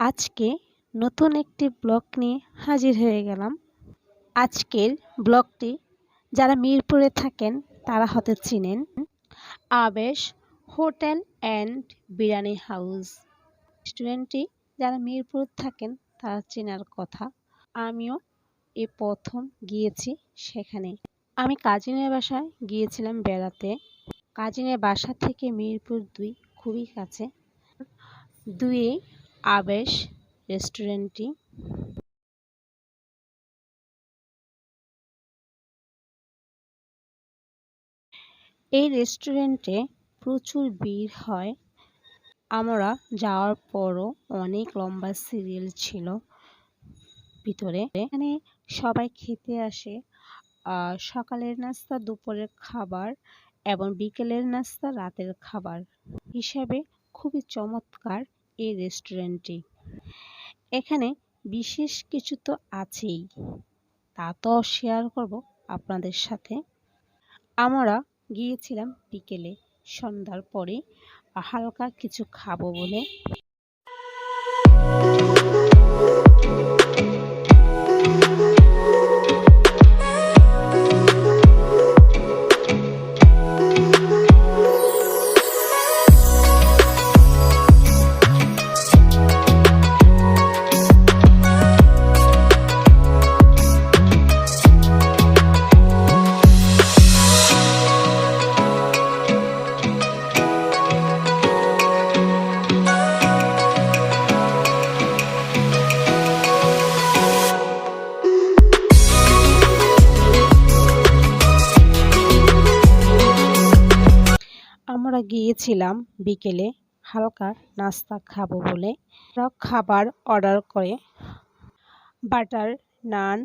আজকে নতুন একটি ব্লগ নিয়ে হাজির হয়ে গেলাম। আজকের ব্লগটি যারা মিরপুরে থাকেন, তারা হয়তো চিনেন। Abesh hotel and biryani house. রেস্টুরেন্টটি যারা মিরপুর থাকেন, তারা চেনার কথা। আমিও এ প্রথম গিয়েছি সেখানে। আমি কাজিনের বাসায় গিয়েছিলাম বেড়াতে। কাজিনের বাসা থেকে মিরপুর দুই খুবই কাছে। দুইয়ে আবেশ রেস্টুরেন্টটি। এই রেস্টুরেন্টে প্রচুর ভিড় হয়। আমরা যাওয়ার পরও অনেক লম্বা সিরিয়াল ছিল ভিতরে। এখানে সবাই খেতে আসে। সকালের নাস্তা, দুপুরের খাবার এবং বিকেলের নাস্তা, রাতের খাবার হিসাবে খুবই চমৎকার এই রেস্টুরেন্টটি এখানে বিশেষ কিছু তো আছেই, তা তো শেয়ার করব আপনাদের সাথে। আমরা গিয়েছিলাম বিকেলে, সন্ধ্যার পরে, হালকা কিছু খাব বলে। আমরা গিয়েছিলাম বিকেলে হালকা নাস্তা খাব বলে। খাবার অর্ডার করে বাটার নান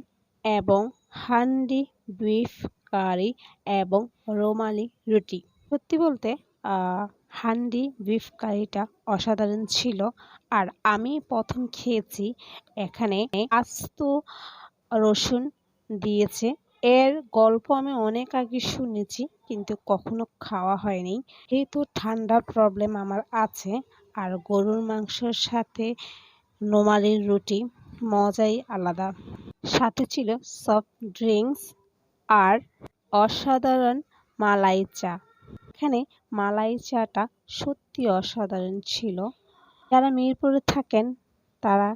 এবং হান্ডি, বিফ, কারি এবং রোমালি রুটি। সত্যি বলতে হান্ডি, বিফ, কারিটা অসাধারণ ছিল। আর আমি প্রথম খেয়েছি এখানে আস্ত রসুন দিয়েছে। এর গল্প আমি অনেক আগে শুনেছি। কিন্তু কখনো খাওয়া হয়নি। যেহেতু ঠান্ডার প্রবলেম আমার আছে, আর গরুর মাংসের সাথে নোমালির রুটি মজাই আলাদা। সাথে ছিল সফট ড্রিঙ্কস আর অসাধারণ মালাই চা। এখানে মালাই চাটা সত্যি অসাধারণ ছিল। যারা মিরপুরে থাকেন, তারা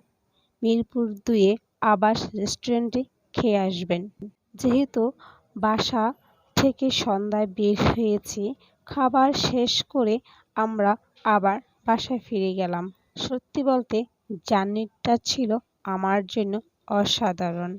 মিরপুর দুয়ে আবাস রেস্টুরেন্টে খেয়ে আসবেন। যেহেতু বাসা থেকে সন্ধ্যায় বের হয়েছি। খাবার শেষ করে আমরা আবার বাসায় ফিরে গেলাম। সত্যি বলতে, জার্নিটা ছিল আমার জন্য অসাধারণ।